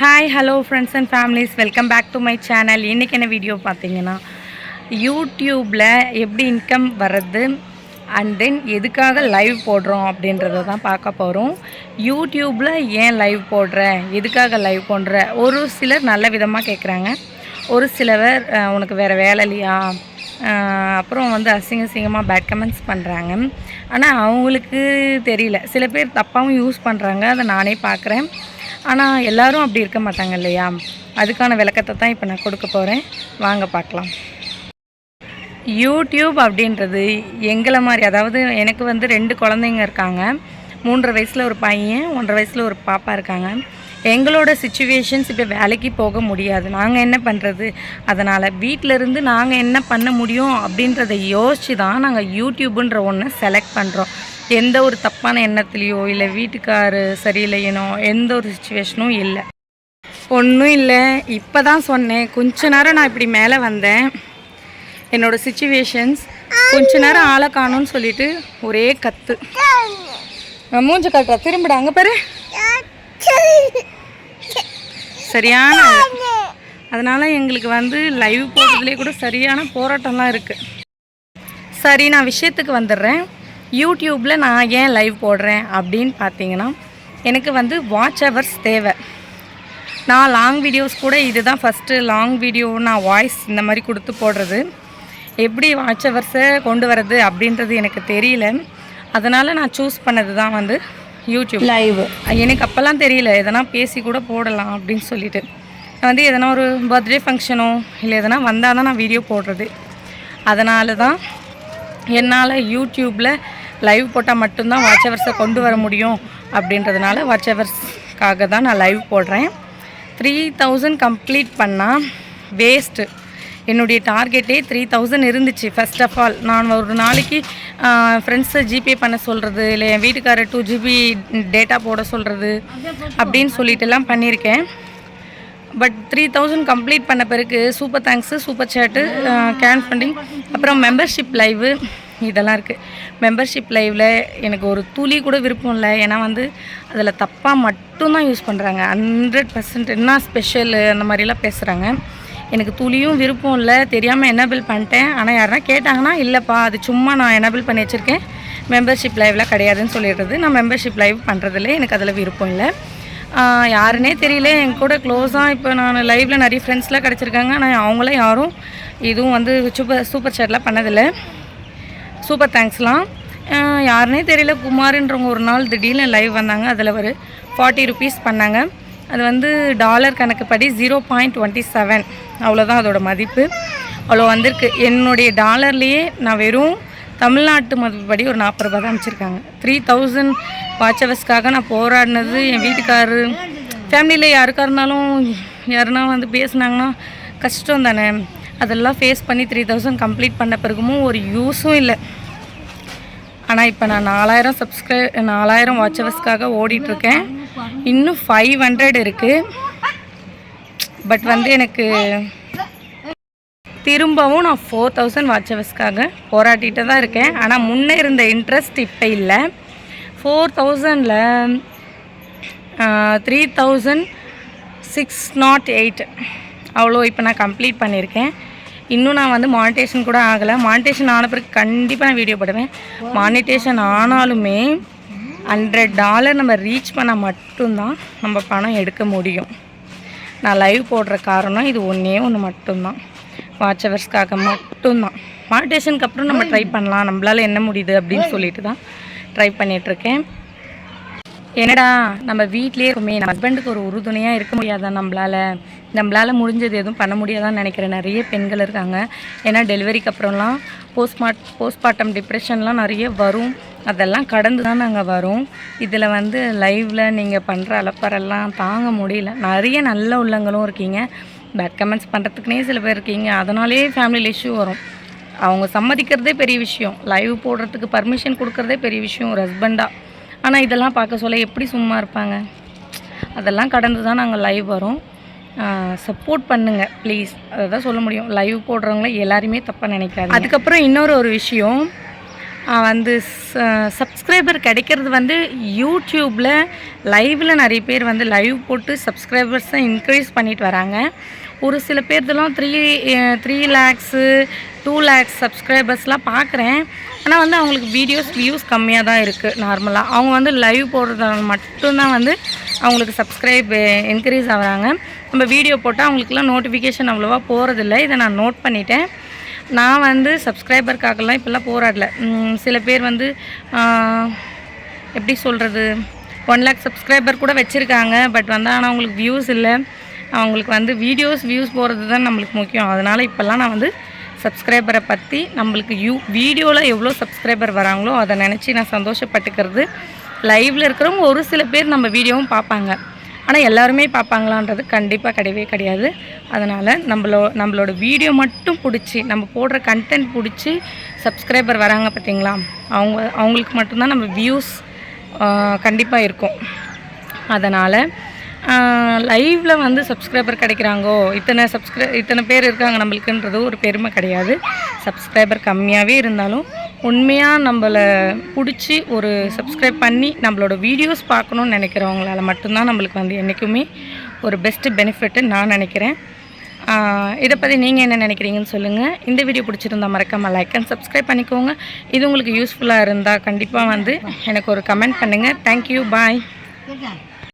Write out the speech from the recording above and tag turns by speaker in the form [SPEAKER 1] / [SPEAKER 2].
[SPEAKER 1] Hi hello friends and families welcome back to my channel இன்றைக்கி என்ன video பார்த்தீங்கன்னா யூடியூப்பில் எப்படி இன்கம் வர்றது அண்ட் தென் எதுக்காக லைவ் போடுறோம் அப்படின்றத தான் பார்க்க போகிறோம் யூடியூப்பில் ஏன் லைவ் போடுற எதுக்காக லைவ் போடுற ஒரு சிலர் நல்ல விதமாக கேட்குறாங்க ஒரு சிலவர் உனக்கு வேறு வேலை இல்லையா? அப்புறம் வந்து அசிங்க அசிங்கமாக பேட் கமெண்ட்ஸ் பண்ணுறாங்க ஆனால் அவங்களுக்கு தெரியல. சில பேர் தப்பாகவும் யூஸ் பண்ணுறாங்க அதை நானே பார்க்குறேன். ஆனால் எல்லோரும் அப்படி இருக்க மாட்டாங்க இல்லையா? அதுக்கான விளக்கத்தை தான் இப்போ நான் கொடுக்க போகிறேன் வாங்க பார்க்கலாம். யூடியூப் அப்படின்றது எங்களை மாதிரி அதாவது எனக்கு வந்து ரெண்டு குழந்தைங்க இருக்காங்க. மூன்றரை வயசில் ஒரு பையன் ஒன்றரை வயசில் ஒரு பாப்பா இருக்காங்க. எங்களோட சுச்சுவேஷன்ஸ் இப்போ வேலைக்கு போக முடியாது. நாங்கள் என்ன பண்ணுறது அதனால் வீட்டிலருந்து நாங்கள் என்ன பண்ண முடியும் அப்படின்றத யோசித்து தான் நாங்கள் யூடியூப்புன்ற ஒன்றை செலக்ட் பண்ணுறோம் எந்த ஒரு தப்பான எண்ணத்துலேயோ இல்லை வீட்டுக்காரு சரியில்லையனோ எந்த ஒரு சுச்சுவேஷனும் இல்லை. ஒன்றும் இல்லை. இப்போ தான் சொன்னேன். கொஞ்ச நேரம் நான் இப்படி மேலே வந்தேன். என்னோடய சுச்சுவேஷன்ஸ் கொஞ்ச நேரம் ஆளை காணும்னு சொல்லிட்டு ஒரே கத்து. நான் மூஞ்ச கட்டுறா. திரும்பிட. அங்கே பாரு. சரியான அதனால் எங்களுக்கு வந்து லைவ் போடுறதுலேயே கூட சரியான போராட்டம்லாம் இருக்குது சரி நான் விஷயத்துக்கு வந்துடுறேன். யூடியூப்பில் நான் ஏன் லைவ் போடுறேன் அப்படின்னு பார்த்தீங்கன்னா எனக்கு வந்து வாட்ச் ஹவர்ஸ் தேவை. நான் லாங் வீடியோஸ் கூட இதுதான் ஃபஸ்ட்டு லாங் வீடியோ நான் வாய்ஸ் இந்த மாதிரி கொடுத்து போடுறது. எப்படி வாட்ச் ஹவர்ஸை கொண்டு வரது அப்படின்றது எனக்கு தெரியல. அதனால் நான் சூஸ் பண்ணது தான் வந்து யூடியூப் லைவ் எனக்கு அப்போல்லாம் தெரியல எதனா பேசி கூட போடலாம் அப்படின்னு சொல்லிட்டு. நான் வந்து எதனா ஒரு பர்த்டே ஃபங்க்ஷனோ இல்லை எதனா வந்தால் தான் நான் வீடியோ போடுறது. அதனால தான் என்னால் யூடியூப்பில் லைவ் போட்டால் மட்டும்தான் வாட்ச் ஹவர்ஸை கொண்டு வர முடியும் அப்படின்றதுனால வாட்ச் ஹவர்ஸ்க்காக தான் நான் லைவ் போடுறேன். த்ரீ தௌசண்ட் கம்ப்ளீட் பண்ணால் வேஸ்ட்டு என்னுடைய டார்கெட்டே த்ரீ தௌசண்ட் இருந்துச்சு ஃபர்ஸ்ட் ஆஃப் ஆல் நான் ஒரு நாளைக்கு ஃப்ரெண்ட்ஸை ஜிபே பண்ண சொல்கிறது இல்லை என் வீட்டுக்காரர் டூ ஜிபி டேட்டா போட சொல்கிறது அப்படின்னு சொல்லிட்டுலாம் பண்ணியிருக்கேன். பட் த்ரீ தௌசண்ட் கம்ப்ளீட் பண்ண பிறகு சூப்பர் தேங்க்ஸு சூப்பர் சேட்டு கேன் ஃபண்டிங் அப்புறம் மெம்பர்ஷிப் லைவு இதெல்லாம் இருக்குது மெம்பர்ஷிப் லைவில் எனக்கு ஒரு துளி கூட விருப்பம் இல்லை. ஏன்னா வந்து அதில் தப்பாக மட்டும்தான் யூஸ் பண்ணுறாங்க ஹண்ட்ரட் பர்சன்ட் என்ன ஸ்பெஷல் அந்த மாதிரிலாம் பேசுகிறாங்க எனக்கு துளியும் விருப்பம் இல்லை. தெரியாமல் எனபிள் பண்ணிட்டேன். ஆனால் யாருன்னா கேட்டாங்கன்னா இல்லைப்பா அது சும்மா நான் எனபிள் பண்ணி வச்சுருக்கேன். மெம்பர்ஷிப் லைவ்லாம் கிடையாதுன்னு சொல்லிடுறது. நான் மெம்பர்ஷிப் லைவ் பண்ணுறதில்ல எனக்கு அதில் விருப்பம் இல்லை. யாருன்னே தெரியல. என் கூட க்ளோஸாக இப்போ நான் லைவில் நிறைய ஃப்ரெண்ட்ஸ்லாம் கிடச்சிருக்காங்க. ஆனால் அவங்களாம் யாரும் இதுவும் வந்து சூப்பர் சூப்பர் சேட்லாம் பண்ணதில்லை. சூப்பர் தேங்க்ஸ்லாம். யாருனே தெரியல குமார்ன்றவங்க ஒரு நாள் திடீர்னு லைவ் வந்தாங்க. அதில் ஒரு ஃபார்ட்டி ருபீஸ் பண்ணாங்க. அது வந்து டாலர் கணக்குப்படி ஜீரோ பாயிண்ட் டுவெண்ட்டி செவன் அவ்வளோதான் அதோட மதிப்பு. அவ்வளோ வந்திருக்கு. என்னுடைய டாலர்லேயே நான் வெறும் தமிழ்நாட்டு மதிப்புப்படி ஒரு நாற்பது ரூபா தான் அமைச்சிருக்காங்க த்ரீ தௌசண்ட் வாட்சவர்ஸ்க்காக நான் போராடினது என் வீட்டுக்காரரு. ஃபேமிலியில் யாருக்கா இருந்தாலும் யாருன்னா வந்து பேசுனாங்கன்னா கஷ்டம் தானே. அதெல்லாம் ஃபேஸ் பண்ணி த்ரீ தௌசண்ட் கம்ப்ளீட் பண்ண பிறகுமும் ஒரு யூஸும் இல்லை. ஆனால் இப்போ நான் நாலாயிரம் சப்ஸ்கிரை நாலாயிரம் வாட்சவர்ஸ்க்காக ஓடிட்டுருக்கேன். இன்னும் ஃபைவ் ஹண்ட்ரட் இருக்குது பட் வந்து எனக்கு திரும்பவும் நான் ஃபோர் தௌசண்ட் வாட்சவர்ஸ்க்காக போராட்டிகிட்டு தான் இருக்கேன். ஆனால் முன்னே இருந்த இன்ட்ரெஸ்ட் இப்போ இல்லை. Four தௌசண்டில் three thousand six not eight அவ்வளோ இப்போ நான் கம்ப்ளீட் பண்ணியிருக்கேன் இன்னும் நான் வந்து மானிட்டேஷன் கூட ஆகலை. மானிட்டேஷன் ஆன பிறகு கண்டிப்பாக நான் வீடியோ போடுவேன். மானிட்டேஷன் ஆனாலுமே ஹண்ட்ரட் டாலர் நம்ம ரீச் பண்ணால் மட்டும்தான் நம்ம பணம் எடுக்க முடியும். நான் லைவ் போடுற காரணம் இது ஒன்றே ஒன்று மட்டும்தான். வாட்ச்அவர்ஸ்க்காக மட்டும்தான். மானிட்டேஷனுக்கு அப்புறம் நம்ம ட்ரை பண்ணலாம். நம்மளால் என்ன முடியுது அப்படின்னு சொல்லிட்டு தான் ட்ரை பண்ணிகிட்ருக்கேன் என்னடா நம்ம வீட்லேயே இருக்குமே நம்ம ஹஸ்பண்டுக்கு ஒரு உறுதுணையாக இருக்க முடியாதா நம்மளால? நம்மளால் முடிஞ்சது எதுவும் பண்ண முடியாதான்னு நினைக்கிற நிறைய பெண்கள் இருக்காங்க. ஏன்னா டெலிவரிக்கு அப்புறம்லாம் போஸ்ட்மார்ட் போஸ்ட்மார்ட்டம் டிப்ரெஷன்லாம் நிறைய வரும். அதெல்லாம் கடந்து தான் நாங்கள் வரோம். இதில் வந்து லைவில் நீங்கள் பண்ணுற அலப்பறெல்லாம் தாங்க முடியல. நிறைய நல்ல உள்ளங்களும் இருக்கீங்க. பேட் கமெண்ட்ஸ் பண்ணுறதுக்குனே சில பேர் இருக்கீங்க. அதனாலே ஃபேமிலியில் இஷ்யூ வரும். அவங்க சம்மதிக்கிறதே பெரிய விஷயம். லைவ் போடுறதுக்கு பர்மிஷன் கொடுக்குறதே பெரிய விஷயம். ஒரு ஹஸ்பண்டாக ஆனால் இதெல்லாம் பார்க்க சொல்ல எப்படி சும்மா இருப்பாங்க? அதெல்லாம் கடந்து தான் நாங்கள் லைவ் வரோம். சப்போர்ட் பண்ணுங்கள் ப்ளீஸ் அதை தான் சொல்ல முடியும். லைவ் போடுறவங்கள எல்லாருமே தப்பாக நினைக்காது அதுக்கப்புறம் இன்னொரு ஒரு விஷயம். வந்து சப்ஸ்கிரைபர் கிடைக்கிறது வந்து யூடியூப்பில் லைவில் நிறைய பேர் வந்து லைவ் போட்டு சப்ஸ்கிரைபர்ஸை இன்க்ரீஸ் பண்ணிட்டு வராங்க. ஒரு சில பேர்தெல்லாம் three three lakhs two lakhs சப்ஸ்கிரைபர்ஸ்லாம் பார்க்குறேன் ஆனால் வந்து அவங்களுக்கு வீடியோஸ் வியூஸ் கம்மியாக தான் இருக்குது நார்மலாக அவங்க வந்து லைவ் போடுறதால மட்டும்தான் வந்து அவங்களுக்கு சப்ஸ்கிரைப் இன்க்ரீஸ் ஆகுறாங்க. நம்ம வீடியோ போட்டால் அவங்களுக்குலாம் நோட்டிஃபிகேஷன் அவ்வளோவா போகிறதில்ல இதை நான் நோட் பண்ணிட்டேன். நான் வந்து சப்ஸ்கிரைபருக்காகலாம் இப்போல்லாம் போராடல. சில பேர் வந்து எப்படி சொல்கிறது ஒன் லேக் சப்ஸ்கிரைபர் கூட வச்சுருக்காங்க. பட் வந்து ஆனால் அவங்களுக்கு வியூஸ் இல்லை. அவங்களுக்கு வந்து வீடியோஸ் வியூஸ் போகிறது தான் நம்மளுக்கு முக்கியம். அதனால் இப்போல்லாம் நான் வந்து சப்ஸ்கிரைபரை பற்றி நம்மளுக்கு யூ வீடியோவில் எவ்வளோ சப்ஸ்கிரைபர் வராங்களோ அதை நினச்சி நான் சந்தோஷப்பட்டுக்கிறது. லைவில் இருக்கிறவங்க ஒரு சில பேர் நம்ம வீடியோவும் பார்ப்பாங்க. ஆனால் எல்லாருமே பார்ப்பாங்களான்றது கண்டிப்பாக கிடையவே கிடையாது. அதனால் நம்மளோ நம்மளோட வீடியோ மட்டும் பிடிச்சி நம்ம போடுற கண்டென்ட் பிடிச்சி சப்ஸ்கிரைபர் வராங்க பார்த்தீங்களா அவங்க அவங்களுக்கு மட்டும்தான் நம்ம வியூஸ் கண்டிப்பாக இருக்கும். அதனால் லைவில் வந்து சப்ஸ்கிரைபர் கிடைக்கிறாங்கோ? இத்தனை சப்ஸ்கிரை இத்தனை பேர் இருக்காங்க நம்மளுக்குன்றது ஒரு பெருமை கிடையாது. சப்ஸ்கிரைபர் கம்மியாகவே இருந்தாலும் உண்மையாக நம்மளை பிடிச்சி ஒரு சப்ஸ்கிரைப் பண்ணி நம்மளோட வீடியோஸ் பார்க்கணுன்னு நினைக்கிறவங்களால மட்டும்தான் நம்மளுக்கு வந்து என்றைக்குமே ஒரு பெஸ்ட்டு பெனிஃபிட்டு நான் நினைக்கிறேன். இதை பற்றி நீங்கள் என்ன நினைக்கிறீங்கன்னு சொல்லுங்கள் இந்த வீடியோ பிடிச்சிருந்தா மறக்காமல் லைக் அண்ட் சப்ஸ்கிரைப் பண்ணிக்கோங்க. இது உங்களுக்கு யூஸ்ஃபுல்லாக இருந்தால் கண்டிப்பாக வந்து எனக்கு ஒரு கமெண்ட் பண்ணுங்கள் தேங்க்யூ பாய்